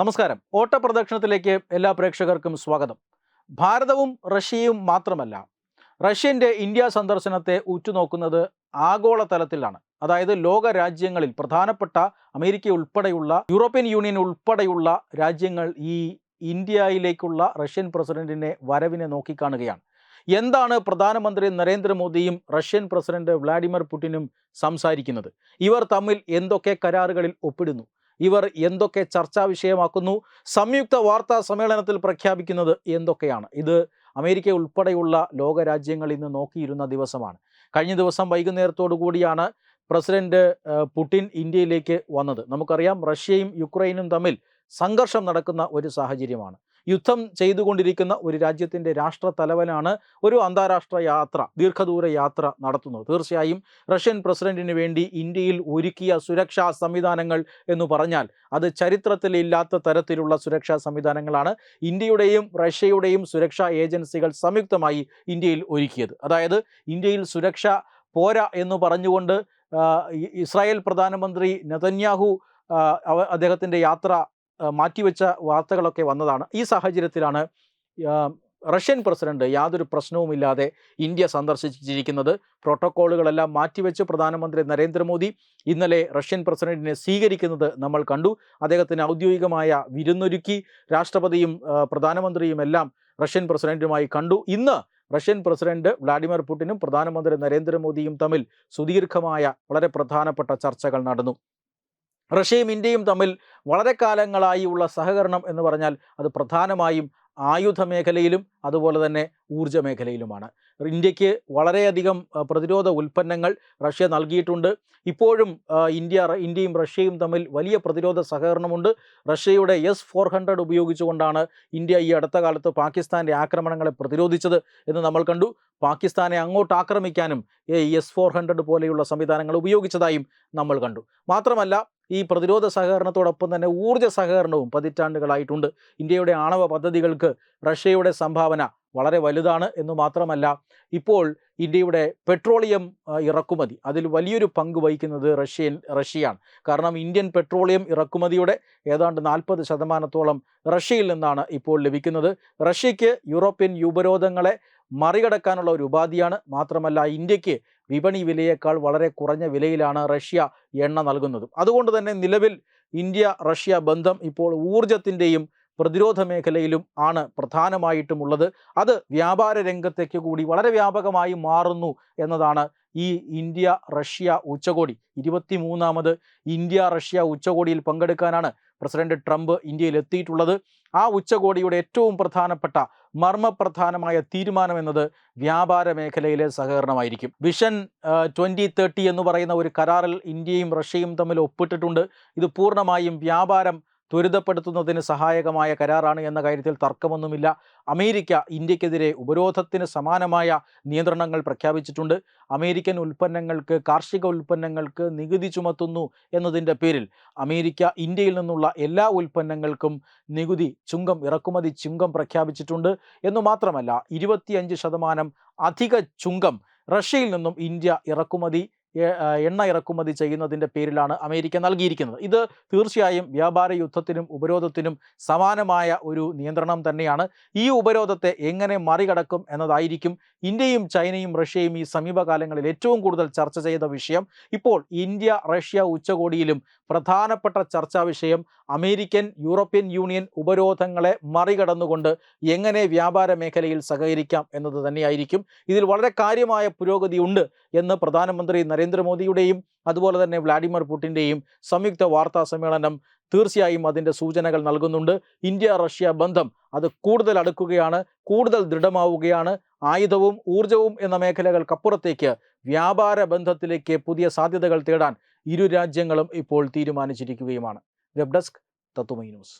നമസ്കാരം. ഓട്ടപ്രദക്ഷിണത്തിലേക്ക് എല്ലാ പ്രേക്ഷകർക്കും സ്വാഗതം. ഭാരതവും റഷ്യയും മാത്രമല്ല റഷ്യന്റെ ഇന്ത്യ സന്ദർശനത്തെ ഉറ്റുനോക്കുന്നത് ആഗോളതലത്തിലാണ്. അതായത് ലോക രാജ്യങ്ങളിൽ പ്രധാനപ്പെട്ട അമേരിക്ക ഉൾപ്പെടെയുള്ള യൂറോപ്യൻ യൂണിയൻ ഉൾപ്പെടെയുള്ള രാജ്യങ്ങൾ ഈ ഇന്ത്യയിലേക്കുള്ള റഷ്യൻ പ്രസിഡന്റിനെ വരവിനെ നോക്കിക്കാണുകയാണ്. എന്താണ് പ്രധാനമന്ത്രി നരേന്ദ്രമോദിയും റഷ്യൻ പ്രസിഡന്റ് വ്ളാഡിമിർ പുടിനും സംസാരിക്കുന്നത്? ഇവർ തമ്മിൽ എന്തൊക്കെ കരാറുകളിൽ ഒപ്പിടുന്നു? ഇവർ എന്തൊക്കെ ചർച്ചാ വിഷയമാക്കുന്നു സംയുക്ത വാർത്താ സമ്മേളനത്തിൽ പ്രഖ്യാപിക്കുന്നത് എന്തൊക്കെയാണ്? ഇത് അമേരിക്ക ഉൾപ്പെടെയുള്ള ലോകരാജ്യങ്ങൾ ഇന്ന് നോക്കിയിരുന്ന ദിവസമാണ്. കഴിഞ്ഞ ദിവസം വൈകുന്നേരത്തോടു കൂടിയാണ് പ്രസിഡന്റ് പുടിൻ ഇന്ത്യയിലേക്ക് വന്നത്. നമുക്കറിയാം റഷ്യയും യുക്രൈനും തമ്മിൽ സംഘർഷം നടക്കുന്ന ഒരു സാഹചര്യമാണ്. യുദ്ധം ചെയ്തുകൊണ്ടിരിക്കുന്ന ഒരു രാജ്യത്തിന്റെ രാഷ്ട്ര തലവനാണ് ഒരു അന്താരാഷ്ട്ര യാത്ര ദീർഘദൂര യാത്ര നടത്തുന്നത്. തീർച്ചയായും റഷ്യൻ പ്രസിഡന്റിന് വേണ്ടി ഇന്ത്യയിൽ ഒരുക്കിയ സുരക്ഷാ സംവിധാനങ്ങൾ എന്ന് പറഞ്ഞാൽ അത് ചരിത്രത്തിലില്ലാത്ത തരത്തിലുള്ള സുരക്ഷാ സംവിധാനങ്ങളാണ് ഇന്ത്യയുടെയും റഷ്യയുടെയും സുരക്ഷാ ഏജൻസികൾ സംയുക്തമായി ഇന്ത്യയിൽ ഒരുക്കിയത്. അതായത് ഇന്ത്യയിൽ സുരക്ഷ പോരാ എന്ന് പറഞ്ഞുകൊണ്ട് ഇസ്രായേൽ പ്രധാനമന്ത്രി നെതന്യാഹു അദ്ദേഹത്തിന്റെ യാത്ര മാറ്റിവെച്ച വാർത്തകളൊക്കെ വന്നതാണ്. ഈ സാഹചര്യത്തിലാണ് റഷ്യൻ പ്രസിഡന്റ് യാതൊരു പ്രശ്നവുമില്ലാതെ ഇന്ത്യ സന്ദർശിച്ചിരിക്കുന്നത്. പ്രോട്ടോക്കോളുകളെല്ലാം മാറ്റിവെച്ച് പ്രധാനമന്ത്രി നരേന്ദ്രമോദി ഇന്നലെ റഷ്യൻ പ്രസിഡന്റിനെ സ്വീകരിക്കുന്നത് നമ്മൾ കണ്ടു. അദ്ദേഹത്തിന് ഔദ്യോഗികമായ വിരുന്നൊരുക്കി രാഷ്ട്രപതിയും പ്രധാനമന്ത്രിയും എല്ലാം റഷ്യൻ പ്രസിഡന്റുമായി കണ്ടു. ഇന്ന് റഷ്യൻ പ്രസിഡന്റ് വ്ളാഡിമിർ പുടിനും പ്രധാനമന്ത്രി നരേന്ദ്രമോദിയും തമ്മിൽ സുദീർഘമായ വളരെ പ്രധാനപ്പെട്ട ചർച്ചകൾ നടന്നു. റഷ്യയും ഇന്ത്യയും തമ്മിൽ വളരെ കാലങ്ങളായി ഉള്ള സഹകരണം എന്ന് പറഞ്ഞാൽ അത് പ്രധാനമായും ആയുധ മേഖലയിലും അതുപോലെ തന്നെ ഊർജ മേഖലയിലുമാണ് ഇന്ത്യയ്ക്ക് വളരെയധികം പ്രതിരോധ ഉൽപ്പന്നങ്ങൾ റഷ്യ നൽകിയിട്ടുണ്ട്. ഇപ്പോഴും ഇന്ത്യ ഇന്ത്യയും റഷ്യയും തമ്മിൽ വലിയ പ്രതിരോധ സഹകരണമുണ്ട്. റഷ്യയുടെ എസ് ഫോർ ഹൺഡ്രഡ് ഉപയോഗിച്ചുകൊണ്ടാണ് ഇന്ത്യ ഈ അടുത്ത കാലത്ത് പാകിസ്ഥാന്റെ ആക്രമണങ്ങളെ പ്രതിരോധിച്ചത് എന്ന് നമ്മൾ കണ്ടു. പാകിസ്ഥാനെ അങ്ങോട്ട് ആക്രമിക്കാനും എസ് ഫോർ ഹൺഡ്രഡ് പോലെയുള്ള സംവിധാനങ്ങൾ ഉപയോഗിച്ചതായും നമ്മൾ കണ്ടു. മാത്രമല്ല ഈ പ്രതിരോധ സഹകരണത്തോടൊപ്പം തന്നെ ഊർജ സഹകരണവും പതിറ്റാണ്ടുകളായിട്ടുണ്ട്. ഇന്ത്യയുടെ ആണവ പദ്ധതികൾക്ക് റഷ്യയുടെ സംഭാവന വളരെ വലുതാണ് എന്ന് മാത്രമല്ല ഇപ്പോൾ ഇന്ത്യയുടെ പെട്രോളിയം ഇറക്കുമതി അതിൽ വലിയൊരു പങ്ക് വഹിക്കുന്നത് റഷ്യൻ റഷ്യയാണ്. കാരണം ഇന്ത്യൻ പെട്രോളിയം ഇറക്കുമതിയുടെ ഏതാണ്ട് നാൽപ്പത് ശതമാനത്തോളം റഷ്യയിൽ നിന്നാണ് ഇപ്പോൾ ലഭിക്കുന്നത്. റഷ്യയ്ക്ക് യൂറോപ്യൻ ഉപരോധങ്ങളെ മറികടക്കാനുള്ള ഒരു ഉപാധിയാണ്. മാത്രമല്ല ഇന്ത്യയ്ക്ക് വിപണി വിലയേക്കാൾ വളരെ കുറഞ്ഞ വിലയിലാണ് റഷ്യ എണ്ണ നൽകുന്നത്. അതുകൊണ്ട് തന്നെ നിലവിൽ ഇന്ത്യ റഷ്യ ബന്ധം ഇപ്പോൾ ഊർജത്തിന്റെയും പ്രതിരോധ മേഖലയിലും ആണ് പ്രധാനമായിട്ടും ഉള്ളത് അത് വ്യാപാര രംഗത്തേക്ക് കൂടി വളരെ വ്യാപകമായി മാറുന്നു എന്നതാണ് ഈ ഇന്ത്യ റഷ്യ ഉച്ചകോടി. ഇരുപത്തി മൂന്നാമത് ഇന്ത്യ റഷ്യ ഉച്ചകോടിയിൽ പങ്കെടുക്കാനാണ് പ്രസിഡന്റ് ട്രംപ് ഇന്ത്യയിൽ എത്തിയിട്ടുള്ളത്. ആ ഉച്ചകോടിയുടെ ഏറ്റവും പ്രധാനപ്പെട്ട മർമ്മപ്രധാനമായ തീരുമാനം എന്നത് വ്യാപാര മേഖലയിലെ സഹകരണമായിരിക്കും. വിഷൻ ട്വന്റി തേർട്ടി എന്ന് പറയുന്ന ഒരു കരാറിൽ ഇന്ത്യയും റഷ്യയും തമ്മിൽ ഒപ്പിട്ടിട്ടുണ്ട്. ഇത് പൂർണമായും വ്യാപാരം ത്വരിതപ്പെടുത്തുന്നതിന് സഹായകമായ കരാറാണ് എന്ന കാര്യത്തിൽ തർക്കമൊന്നുമില്ല. അമേരിക്ക ഇന്ത്യക്കെതിരെ ഉപരോധത്തിന് സമാനമായ നിയന്ത്രണങ്ങൾ പ്രഖ്യാപിച്ചിട്ടുണ്ട്. അമേരിക്കൻ ഉൽപ്പന്നങ്ങൾക്ക് കാർഷിക ഉൽപ്പന്നങ്ങൾക്ക് നികുതി ചുമത്തുന്നു എന്നതിന്റെ പേരിൽ അമേരിക്ക ഇന്ത്യയിൽ നിന്നുള്ള എല്ലാ ഉൽപ്പന്നങ്ങൾക്കും നികുതി ചുങ്കം ഇറക്കുമതി ചുങ്കം പ്രഖ്യാപിച്ചിട്ടുണ്ട്. എന്നു മാത്രമല്ല ഇരുപത്തിയഞ്ച് ശതമാനം അധിക ചുങ്കം റഷ്യയിൽ നിന്നും ഇന്ത്യ ഇറക്കുമതി എണ്ണ ഇറക്കുമതി ചെയ്യുന്നതിന്റെ പേരിലാണ് അമേരിക്ക നൽകിയിരിക്കുന്നത്. ഇത് തീർച്ചയായും വ്യാപാര യുദ്ധത്തിനും ഉപരോധത്തിനും സമാനമായ ഒരു നിയന്ത്രണം തന്നെയാണ്. ഈ ഉപരോധത്തെ എങ്ങനെ മറികടക്കും എന്നതായിരിക്കും ഇന്ത്യയും ചൈനയും റഷ്യയും ഈ സമീപകാലങ്ങളിൽ ഏറ്റവും കൂടുതൽ ചർച്ച ചെയ്ത വിഷയം. ഇപ്പോൾ ഇന്ത്യ റഷ്യ ഉച്ചകോടിയിലും പ്രധാനപ്പെട്ട ചർച്ചാ വിഷയം അമേരിക്കൻ യൂറോപ്യൻ യൂണിയൻ ഉപരോധങ്ങളെ മറികടന്നുകൊണ്ട് എങ്ങനെ വ്യാപാര മേഖലയിൽ സഹകരിക്കാം എന്നത് തന്നെയായിരിക്കും. ഇതിൽ വളരെ കാര്യമായ പുരോഗതി ഉണ്ട് എന്ന് പ്രധാനമന്ത്രി നരേന്ദ്രമോദിയുടെയും അതുപോലെ തന്നെ വ്ളാഡിമിർ പുടിന്റെയും സംയുക്ത വാർത്താ സമ്മേളനം തീർച്ചയായും അതിന്റെ സൂചനകൾ നൽകുന്നുണ്ട്. ഇന്ത്യ റഷ്യ ബന്ധം അത് കൂടുതൽ അടുക്കുകയാണ് കൂടുതൽ ദൃഢമാവുകയാണ്. ആയുധവും ഊർജവും എന്ന മേഖലകൾക്കപ്പുറത്തേക്ക് വ്യാപാര ബന്ധത്തിലേക്ക് പുതിയ സാധ്യതകൾ തേടാൻ ഇരു രാജ്യങ്ങളും ഇപ്പോൾ തീരുമാനിച്ചിരിക്കുകയുമാണ്. വെബ് ഡെസ്ക് തത്തുമൈ ന്യൂസ്.